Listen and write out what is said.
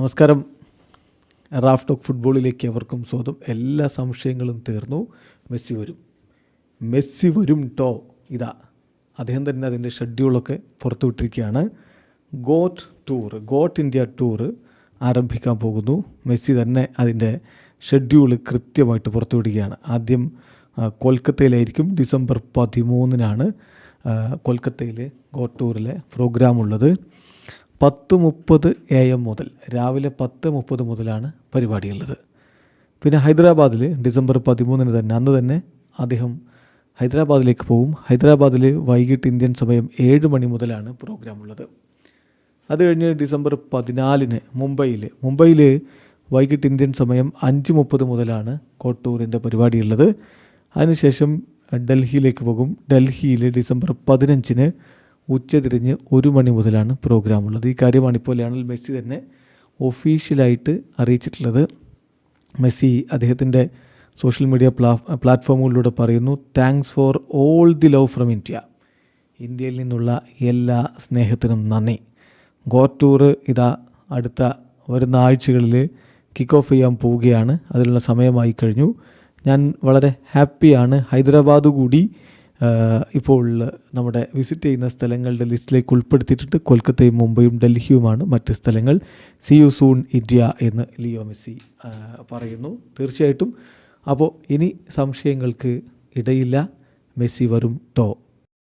നമസ്കാരം. Raf talk ഫുട്ബോളിലേക്ക് അവർക്കും സ്വാഗതം. എല്ലാ സംശയങ്ങളും തീർന്നു. മെസ്സി വരും. മെസ്സി വരും ടോ. ഇതാ. അദ്ദേഹം തന്നെ അതിന്റെ ഷെഡ്യൂളൊക്കെ പുറത്തുവിട്ടിരിക്കുകയാണ് GOAT tour GOAT India tour ആരംഭിക്കാൻ പോകുന്നു. മെസ്സി തന്നെ അതിന്റെ ഷെഡ്യൂൾ കൃത്യമായിട്ട് പുറത്തുവിടുകയാണ് ആദ്യം കൊൽക്കത്തയിലായിരിക്കും. ഡിസംബർ പതിമൂന്നിനാണ് കൊൽക്കത്തയിൽ ഗോട്ട് ടൂറിലെ പ്രോഗ്രാം ഉള്ളത് പത്ത് മുപ്പത് എ എം മുതൽ രാവിലെ പത്ത് മുപ്പത് മുതലാണ് പരിപാടിയുള്ളത്. പിന്നെ ഹൈദരാബാദിൽ ഡിസംബർ പതിമൂന്നിന് തന്നെ അന്ന് തന്നെ അദ്ദേഹം ഹൈദരാബാദിലേക്ക് പോകും ഹൈദരാബാദിൽ വൈകിട്ട് ഇന്ത്യൻ സമയം ഏഴ് മണി മുതലാണ് പ്രോഗ്രാം ഉള്ളത് അത് കഴിഞ്ഞ് ഡിസംബർ പതിനാലിന് മുംബൈയിൽ മുംബൈയിൽ വൈകിട്ട് ഇന്ത്യൻ സമയം അഞ്ച് മുപ്പത് മുതലാണ് കോട്ടൂറിന്റെ പരിപാടിയുള്ളത്. അതിനുശേഷം ഡൽഹിയിലേക്ക് പോകും. ഡൽഹിയിൽ ഡിസംബർ പതിനഞ്ചിന് ഉച്ചതിരിഞ്ഞ് ഒരു മണി മുതലാണ് പ്രോഗ്രാം ഉള്ളത് ഈ കാര്യമാണ് ഇപ്പോൾ ലയണൽ മെസ്സി തന്നെ ഒഫീഷ്യലായിട്ട് അറിയിച്ചിട്ടുള്ളത്. മെസ്സി അദ്ദേഹത്തിന്റെ സോഷ്യൽ മീഡിയ പ്ലാ പ്ലാറ്റ്ഫോമുകളിലൂടെ പറയുന്നു thanks for all the love from India ഇന്ത്യയിൽ നിന്നുള്ള എല്ലാ സ്നേഹത്തിനും നന്ദി. ഗോ ടൂർ ഇതാ അടുത്ത വരുന്ന ആഴ്ചകളിൽ കിക്ക് ഓഫ് ചെയ്യാൻ പോവുകയാണ്. അതിനുള്ള സമയമായി കഴിഞ്ഞു. ഞാൻ വളരെ ഹാപ്പിയാണ് ഹൈദരാബാദ് കൂടി ഇപ്പോൾ നമ്മുടെ വിസിറ്റ് ചെയ്യുന്ന സ്ഥലങ്ങളുടെ ലിസ്റ്റിലേക്ക് ഉൾപ്പെടുത്തിയിട്ടുണ്ട്. കൊൽക്കത്തയും മുംബൈയും ഡൽഹിയുമാണ് മറ്റ് സ്ഥലങ്ങൾ. സി യു സൂൺ ഇന്ത്യ എന്ന് ലിയോ മെസ്സി പറയുന്നു. തീർച്ചയായിട്ടും. അപ്പോൾ ഇനി സംശയങ്ങൾക്ക് ഇടയില്ല. മെസ്സി വരും ടോ